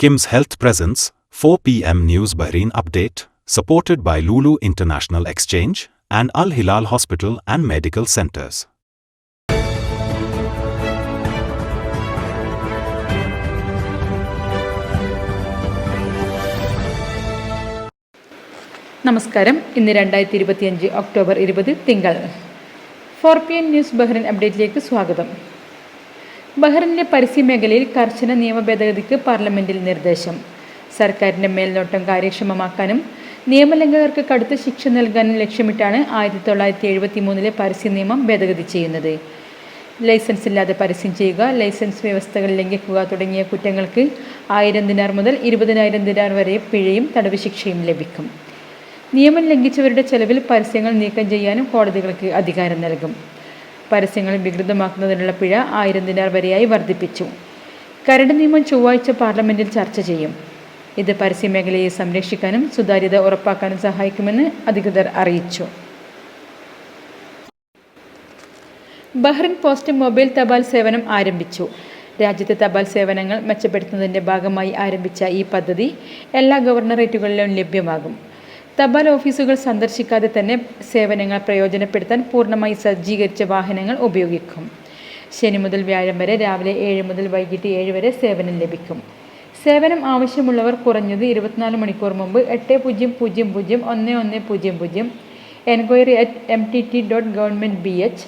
Kim's Health Presence, 4 p.m. News Bahrain Update, supported by Lulu International Exchange and Al Hilal Hospital and Medical Centers. നമസ്കാരം ഇന്ന് രണ്ടായിരത്തി ഇരുപത്തിയഞ്ച് October ഇരുപത് തിങ്കൾ four P N news Bahrain അപ്ഡേറ്റിലേക്ക് സ്വാഗതം ബഹ്റിനിലെ പരസ്യ മേഖലയിൽ കർശന നിയമ ഭേദഗതിക്ക് പാർലമെന്റിൽ നിർദ്ദേശം. സർക്കാരിന്റെ മേൽനോട്ടം കാര്യക്ഷമമാക്കാനും നിയമലംഘകർക്ക് കടുത്ത ശിക്ഷ നൽകാനും ലക്ഷ്യമിട്ടാണ് ആയിരത്തി തൊള്ളായിരത്തി എഴുപത്തി മൂന്നിലെ പരസ്യ നിയമം ഭേദഗതി ചെയ്യുന്നത്. ലൈസൻസ് ഇല്ലാതെ പരസ്യം ചെയ്യുക ലൈസൻസ് വ്യവസ്ഥകൾ ലംഘിക്കുക തുടങ്ങിയ കുറ്റങ്ങൾക്ക് ആയിരം ദിനാർ മുതൽ ഇരുപതിനായിരം ദിനാർ വരെ പിഴയും തടവ് ശിക്ഷയും ലഭിക്കും. നിയമം ലംഘിച്ചവരുടെ ചെലവിൽ പരസ്യങ്ങൾ നീക്കം ചെയ്യാനും കോടതികൾക്ക് അധികാരം നൽകും. പരസ്യങ്ങൾ വികൃതമാക്കുന്നതിനുള്ള പിഴ ആയിരം ദിനാർ വരെയായി വർദ്ധിപ്പിച്ചു. കരട് നിയമം ചൊവ്വാഴ്ച പാർലമെന്റിൽ ചർച്ച ചെയ്യും. ഇത് പരസ്യമേഖലയെ സംരക്ഷിക്കാനും സുതാര്യത ഉറപ്പാക്കാനും സഹായിക്കുമെന്ന് അധികൃതർ അറിയിച്ചു. ബഹ്റിൻ പോസ്റ്റ് മൊബൈൽ തപാൽ സേവനം ആരംഭിച്ചു. രാജ്യത്തെ തപാൽ സേവനങ്ങൾ മെച്ചപ്പെടുത്തുന്നതിന്റെ ഭാഗമായി ആരംഭിച്ച ഈ പദ്ധതി എല്ലാ ഗവർണറേറ്റുകളിലും ലഭ്യമാകും. തപാൽ ഓഫീസുകൾ സന്ദർശിക്കാതെ തന്നെ സേവനങ്ങൾ പ്രയോജനപ്പെടുത്താൻ പൂർണമായി സജ്ജീകരിച്ച വാഹനങ്ങൾ ഉപയോഗിക്കും. ശനി മുതൽ വ്യാഴം വരെ രാവിലെ ഏഴ് മുതൽ വൈകിട്ട് ഏഴ് വരെ സേവനം ലഭിക്കും. സേവനം ആവശ്യമുള്ളവർ കുറഞ്ഞത് ഇരുപത്തിനാല് മണിക്കൂർ മുമ്പ് എട്ട് പൂജ്യം പൂജ്യം പൂജ്യം ഒന്ന് ഒന്ന് പൂജ്യം പൂജ്യം enquiry at M T T dot government B H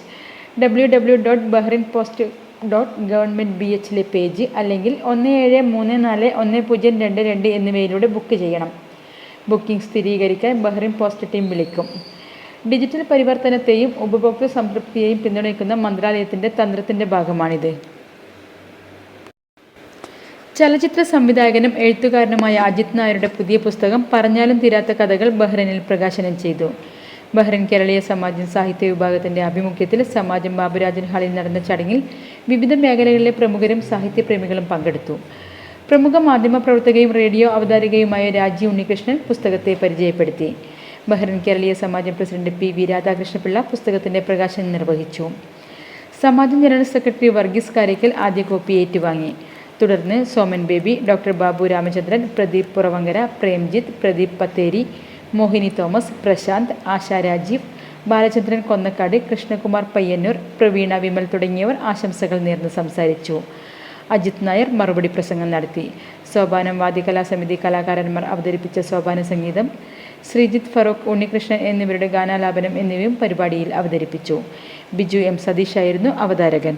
W W dot Bahrain post dot government B എച്ചിലെ page അല്ലെങ്കിൽ ഒന്ന് ഏഴ് മൂന്ന് നാല് ഒന്ന് പൂജ്യം രണ്ട് രണ്ട് എന്നിവയിലൂടെ ബുക്ക് ചെയ്യണം. ബുക്കിംഗ് സ്ഥിരീകരിക്കാൻ ബഹ്റിൻ പോസ്റ്റ് ടീം വിളിക്കും. ഡിജിറ്റൽ പരിവർത്തനത്തെയും ഉപഭോക്തൃ സംതൃപ്തിയെയും പിന്തുണയ്ക്കുന്ന മന്ത്രാലയത്തിന്റെ തന്ത്രത്തിന്റെ ഭാഗമാണിത്. ചലച്ചിത്ര സംവിധായകനും എഴുത്തുകാരനുമായ അജിത് നായരുടെ പുതിയ പുസ്തകം പറഞ്ഞാലും തീരാത്ത കഥകൾ ബഹ്റൈനിൽ പ്രകാശനം ചെയ്തു. ബഹ്റൈൻ കേരളീയ സമാജം സാഹിത്യ വിഭാഗത്തിന്റെ ആഭിമുഖ്യത്തിൽ സമാജം ബാബുരാജൻ ഹാളിൽ നടന്ന ചടങ്ങിൽ വിവിധ മേഖലകളിലെ പ്രമുഖരും സാഹിത്യപ്രേമികളും പങ്കെടുത്തു. പ്രമുഖ മാധ്യമപ്രവർത്തകയും റേഡിയോ അവതാരകയുമായ രാജി ഉണ്ണികൃഷ്ണൻ പുസ്തകത്തെ പരിചയപ്പെടുത്തി. Bahrain Keraleeya Samajam president P V Radhakrishnapillai പുസ്തകത്തിന്റെ പ്രകാശനം നിർവഹിച്ചു. സമാജം ജനറൽ സെക്രട്ടറി വർഗീസ് കാരയ്ക്കൽ ആദ്യ കോപ്പി ഏറ്റുവാങ്ങി. തുടർന്ന് സോമൻ ബേബി ഡോക്ടർ ബാബു രാമചന്ദ്രൻ പ്രദീപ് പുറവങ്കര പ്രേംജിത്ത് പ്രദീപ് പത്തേരി മോഹിനി തോമസ് പ്രശാന്ത് ആശ രാജീവ് ബാലചന്ദ്രൻ കൊന്നക്കാട് കൃഷ്ണകുമാർ പയ്യന്നൂർ പ്രവീണ വിമൽ തുടങ്ങിയവർ ആശംസകൾ നേർന്ന് സംസാരിച്ചു. അജിത് നായർ മറുപടി പ്രസംഗം നടത്തി. സോപാനം വാദി സമിതി കലാകാരന്മാർ അവതരിപ്പിച്ച സോപാന സംഗീതം ശ്രീജിത്ത് ഫറൂഖ് ഉണ്ണികൃഷ്ണൻ എന്നിവരുടെ ഗാനാലാപനം എന്നിവയും പരിപാടിയിൽ അവതരിപ്പിച്ചു. ബിജു എം സതീഷായിരുന്നു അവതാരകൻ.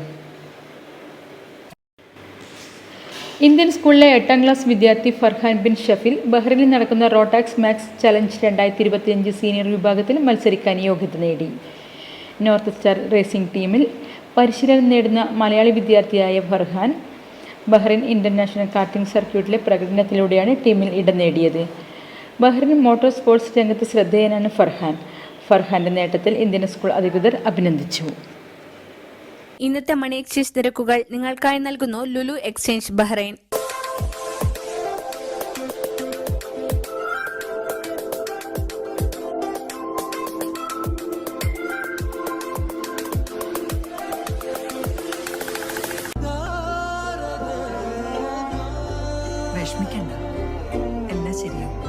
ഇന്ത്യൻ സ്കൂളിലെ എട്ടാം ക്ലാസ് വിദ്യാർത്ഥി ഫർഹാൻ ബിൻ ഷഫിൽ ബഹ്റിനിൽ നടക്കുന്ന റോട്ടാക്സ് മാക്സ് ചലഞ്ച് രണ്ടായിരത്തി ഇരുപത്തിയഞ്ച് സീനിയർ വിഭാഗത്തിൽ മത്സരിക്കാൻ യോഗ്യത നേടി. നോർത്ത് സ്റ്റാർ റേസിംഗ് ടീമിൽ പരിശീലനം നേടുന്ന മലയാളി വിദ്യാർത്ഥിയായ ഫർഹാൻ ബഹ്റിൻ ഇന്റർനാഷണൽ കാർട്ടിംഗ് സർക്യൂട്ടിലെ പ്രകടനത്തിലൂടെയാണ് ടീമിൽ ഇടം നേടിയത്. ബഹ്റിൻ മോട്ടോർ സ്പോർട്സ് രംഗത്ത് ശ്രദ്ധേയനാണ് ഫർഹാൻ. ഫർഹാന്റെ നേട്ടത്തിൽ ഇന്ത്യൻ സ്കൂൾ അധികൃതർ അഭിനന്ദിച്ചു. ഇന്നത്തെ മണി എക്സ്ചേഞ്ച് നിരക്കുകൾ നിങ്ങൾക്കായി നൽകുന്നു Lulu exchange Bahrain.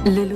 Le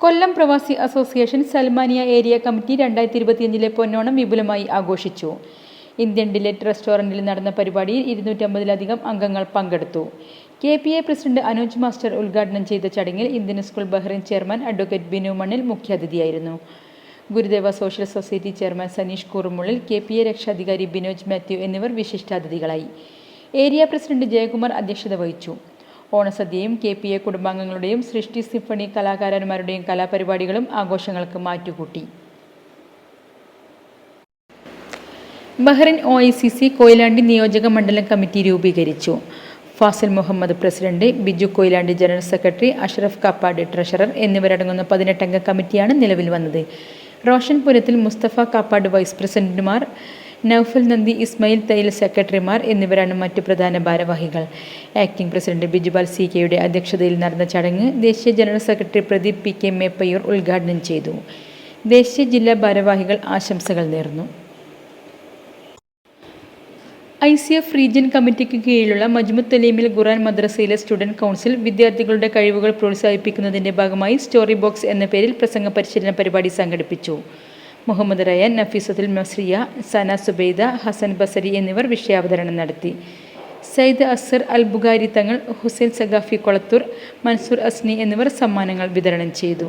Kollam Pravasi association Salmaniya area committee രണ്ടായിരത്തി ഇരുപത്തിയഞ്ചിലെ പൊന്നോണം വിപുലമായി ആഘോഷിച്ചു. ഇന്ത്യൻ ഡിലൈറ്റ് റെസ്റ്റോറന്റിൽ നടന്ന പരിപാടിയിൽ ഇരുന്നൂറ്റമ്പതിലധികം അംഗങ്ങൾ പങ്കെടുത്തു. K P A president Anuj master ഉദ്ഘാടനം ചെയ്ത ചടങ്ങിൽ Indian school Bahrain chairman advocate Binu Mannil മുഖ്യാതിഥിയായിരുന്നു. Gurudeva social society chairman Saneesh Koorumullil K P A രക്ഷാധികാരി ബിനോജ് മാത്യു എന്നിവർ വിശിഷ്ടാതിഥികളായി. ഏരിയ പ്രസിഡന്റ് ജയകുമാർ അധ്യക്ഷത വഹിച്ചു. ഓണസദ്യയും കെ പി എ കുടുംബാംഗങ്ങളുടെയും സൃഷ്ടി സിംഫണി കലാകാരന്മാരുടെയും കലാപരിപാടികളും ആഘോഷങ്ങൾക്ക് മാറ്റുകൂട്ടി. Bahrain O I C C Koyilandy നിയോജക മണ്ഡലം കമ്മിറ്റി രൂപീകരിച്ചു. Fazil Muhammad president Biju Koyilandy general secretary Ashraf Kappad treasurer എന്നിവരടങ്ങുന്ന പതിനെട്ടംഗ കമ്മിറ്റിയാണ് നിലവിൽ വന്നത്. റോഷൻ പുരത്തിൽ മുസ്തഫ കാപ്പാട് വൈസ് പ്രസിഡന്റുമാർ നൌഫൽ നന്ദി ഇസ്മയിൽ തൈൽ സെക്രട്ടറിമാർ എന്നിവരാണ് മറ്റു പ്രധാന ഭാരവാഹികൾ. ആക്ടിംഗ് പ്രസിഡന്റ് ബിജുപാൽ സി കെയുടെ അധ്യക്ഷതയിൽ നടന്ന ചടങ്ങ് ദേശീയ general secretary Pradeep P K Meppayur ഉദ്ഘാടനം ചെയ്തു. ദേശീയ ജില്ലാ ഭാരവാഹികൾ ആശംസകൾ നേർന്നു. ഐ സി എഫ് റീജിയൻ കമ്മിറ്റിക്ക് കീഴിലുള്ള മജ്മുദ് തലീമിൽ ഖുറാൻ മദ്രസയിലെ സ്റ്റുഡന്റ് കൗൺസിൽ വിദ്യാർത്ഥികളുടെ കഴിവുകൾ പ്രോത്സാഹിപ്പിക്കുന്നതിന്റെ ഭാഗമായി സ്റ്റോറി ബോക്സ് എന്ന പേരിൽ പ്രസംഗ പരിശീലന പരിപാടി സംഘടിപ്പിച്ചു. മുഹമ്മദ് റയൻ നഫീസത്തുൽ മസ്രിയ സന സുബൈദ ഹസൻ ബസരി എന്നിവർ വിഷയാവതരണം നടത്തി. സയ്യിദ് അസർ അൽ ബുഖാരി തങ്ങൾ ഹുസൈൻ സഖാഫി കൊളത്തൂർ മൻസൂർ അസ്നി എന്നിവർ സമ്മാനങ്ങൾ വിതരണം ചെയ്തു.